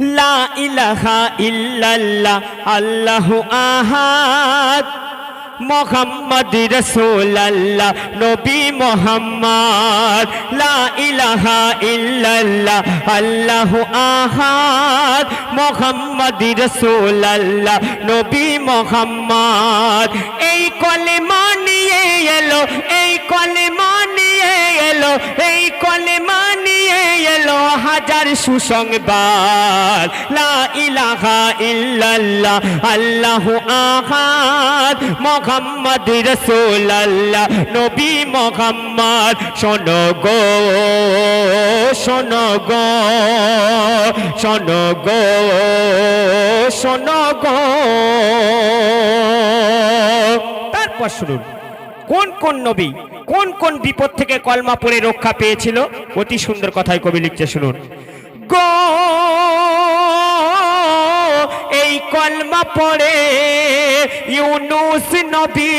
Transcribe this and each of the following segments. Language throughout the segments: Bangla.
লা ইলাহা ইল্লাল্লাহ, আল্লাহু আহাদ মোহাম্মদ রসুল্লাহ নবী মোহাম্মদ, লা ইলাহা ইল্লাল্লাহ, আল্লাহু আহাদ মোহাম্মদ রসুল্লাহ নবী মোহাম্মদ। এই কলেমা নিয়ে এলো, এই কলেমা নিয়ে এলো, এই কলেমা সুসংবাদ, লা ইলাহা ইল্লাল্লাহ, আল্লাহু আহাদ, মোহাম্মদ রাসূলুল্লাহ, নবী মোহাম্মদ, শোনো গো শোনো গো শোনো গো তারপর শুনুন, কোন কোন নবী কোন কোন বিপদ থেকে কলমা পড়ে রক্ষা পেয়েছিল? অতি সুন্দর কথায় কবি লিখছে, শুনুন। গো, এই কলমা পড়ে ইউনুস নবী,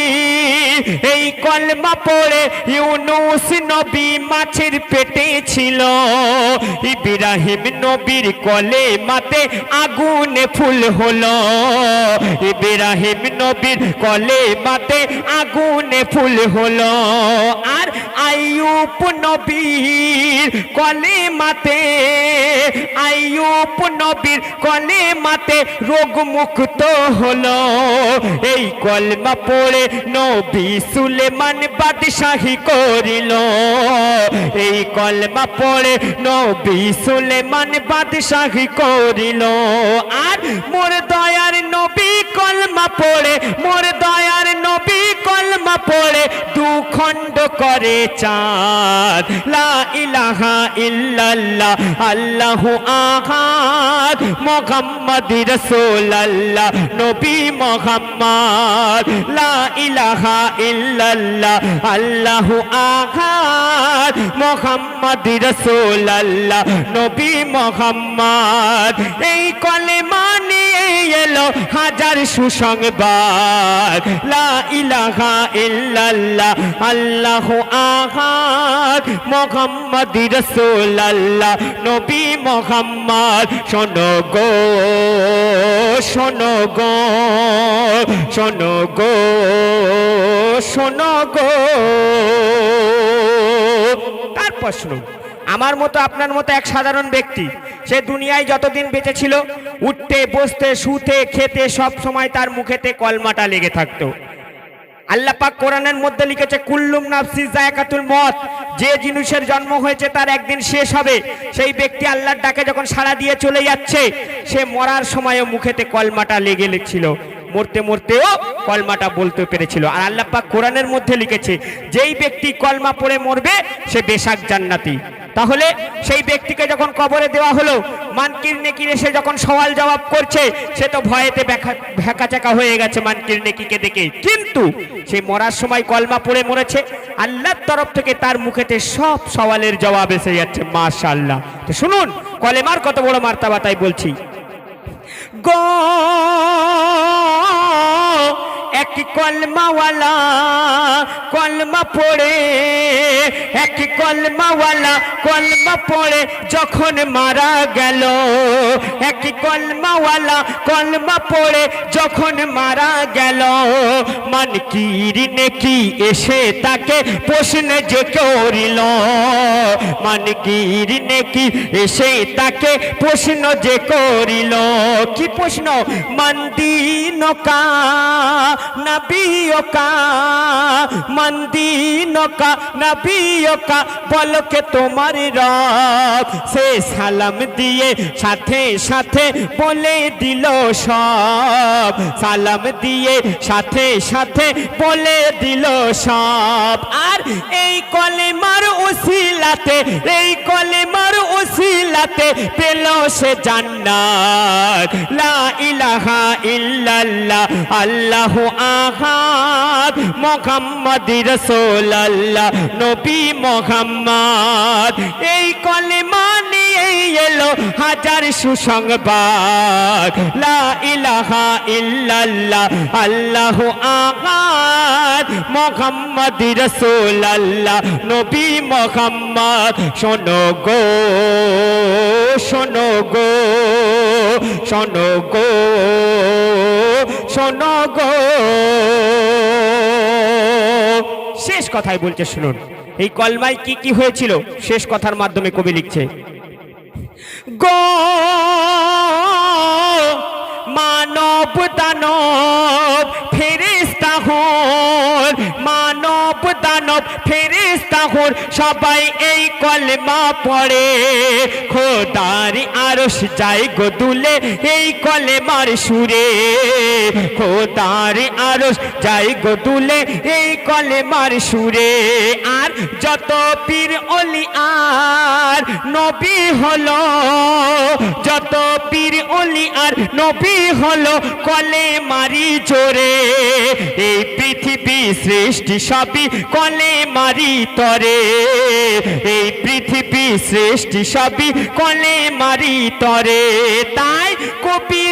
এই কলমা পড়ে ইউনুস নবী মাছের পেটে ছিল। ইব্রাহিম নবীর কলে মাতে আগুনে ফুল হলো। ইব্রাহিম নবীর কলে মাতে আগুনে ফুল হলো। আর আইয়ুব নবীর কলে মাতে আইয়ুব নবীর কলে মাতে রোগ মুক্ত হলো। এই কলমা পড়ে নবী সুলেমান বাদশাহী করিল। এই কলমা পড়ে নবী সুলেমান বাদশাহী করিল। আর মোর দয়ার নবী কলমা পড়ে, মোর দয়ার নবী কলমা পড়ে, দু খণ্ড করে চাঁদ। লা ইলাহা ইল্লাল্লাহ, আল্লাহু আহাদ, মোহাম্মদ রাসূলুল্লাহ, নবী মোহাম্মদ। লা ইলাহা ইল্লাল্লাহ, আল্লাহু আহাদ, মোহাম্মদ রাসূলুল্লাহ, নবী মোহাম্মদ। এই কলেমা নিয়ে এলো হাজার সুসংবাদ। লা ইলাহা ইল্লাল্লাহ, আল্লাহু আহাদ মোহাম্মদ রাসূলুল্লাহ, নবী মোহাম্মদ, শোনো গো শোনো গো শোনো গো শোনো গো। তারপর শুনুন, আমার মতো আপনার মতো এক সাধারণ ব্যক্তি সে দুনিয়ায় যতদিন বেঁচে ছিল, উঠতে, বসতে, শুতে, খেতে, সব সময় তার মুখেতে কলমাটা লেগে থাকতো। আল্লাহ পাক কোরআনের মধ্যে লিখেছে, কুল্লুম নাফসি জায়কাতুল মত যে জিনিসের জন্ম হয়েছে তার একদিন শেষ হবে। সেই ব্যক্তি আল্লাহর ডাকে যখন সাড়া দিয়ে চলে যাচ্ছে, সে মরার সময়ও মুখেতে কলমাটা লেগে ছিল মরতে মরতেও কলমাটা বলতে পেরেছিল। আর আল্লাহ পাক কোরআনের মধ্যে লিখেছে, যেই ব্যক্তি কলমা পড়ে মরবে, সে বেশাক জান্নাতি। তাহলে সেই ব্যক্তিকে যখন কবরে দেওয়া হলো, মানকির নেকির এসে যখন সওয়াল জবাব করছে, সে তো ভয়েতে ভেকাচাকা হয়ে গেছে মানকির নেকিকে দেখে। কিন্তু সে মরার সময় কলমা পড়ে মরেছে, আল্লাহর তরফ থেকে তার মুখেতে সব সওয়ালের জবাব এসে যাচ্ছে, মাশাআল্লাহ। তো শুনুন, কলেমার কত বড় মার্তাবা তাই বলছি। গো এক কলমাওয়ালা, কলমা পড়ে, এক কলমাওয়ালা, কলমা পড়ে যখন মারা গেল। এক কলমাওয়ালা, কলমা পড়ে যখন মারা গেল। মানকির নেকি এসে তাকে প্রশ্ন যে করিল। মানকির নেকি এসে তাকে প্রশ্ন যে করিল। কি প্রশ্ন? মন্দিনকা নবিয়কা, মন্দিনকা, নবিয়কা, বলকে তোমার রব। সে সালাম দিয়ে সাথে সাথে বলে দিল সব। সালাম দিয়ে সাথে সাথে বলে দিল সব। আর এই কলেমার উসিলাতে, এই কলেমার উসিলাতে পেল সে জান্নাত। লা ইলাহা ইল্লাল্লাহ, আল্লাহু আহাদ মোহাম্মদ রাসূলুল্লাহ, নবী মোহাম্মদ। এই কলে নিয়ে এলো হাজার সুসংবাদ। লা ইলাহা ইল্লাল্লাহ, আল্লাহু আহাদ, মোহাম্মদ রাসূলুল্লাহ, নবী মোহাম্মদ, শোনো গো শোনো গো শোনো গো শোনো গো। শেষ কথাই বলছে, শুনুন, এই কলমায় কি কি হয়েছিল, শেষ কথার মাধ্যমে কবি লিখছে গো মানব দানব ফেরিস্তা হন ফেরিস্তা সবাই এই কলমা পড়ে। খোদারি আরস যায় গো দুলে এই কলেমার সুরে। খোদারি আরস যায় গো দুলে এই কলেমার সুরে। আর যত পীর অলি আর নবী হলো, যত পীর অলি আর নবী হলো কলে মারি জোরে। এই পৃথিবী সৃষ্টি সবই কলে মারি তরে। এই পৃথিবী সৃষ্টি সবই কলে মারি তরে তাই কবি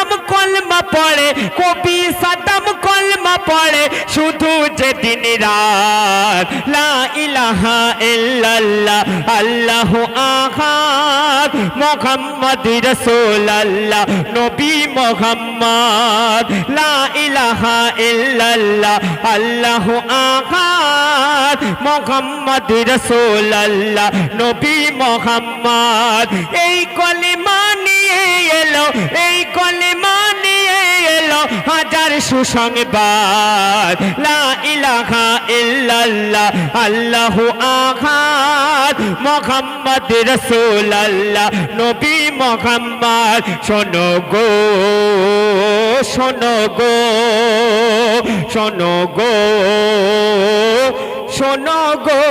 সাদাম কলমা পড়ে, কবি সাদাম কলমা পড়ে, শুধু যে দিন রাত, লা ইলাহা ইল্লাল্লাহ, আল্লাহু আহাদ, মুহাম্মদ রাসূলুল্লাহ, নবী মুহাম্মদ, লা ইলাহা ইল্লাল্লাহ, আল্লাহু আহাদ, মুহাম্মদ রাসূলুল্লাহ, নবী মুহাম্মদ। এই কলিমা নিয়ে এলো, এই এলো হাজার সুসংবাদ। লা ইলাহা ইল্লাল্লাহ, আল্লাহু আহাদ, মুহাম্মদ রাসূলুল্লাহ, নবী মুহাম্মদ, শোনো গো শোনো গো শোনো গো শোনো গো।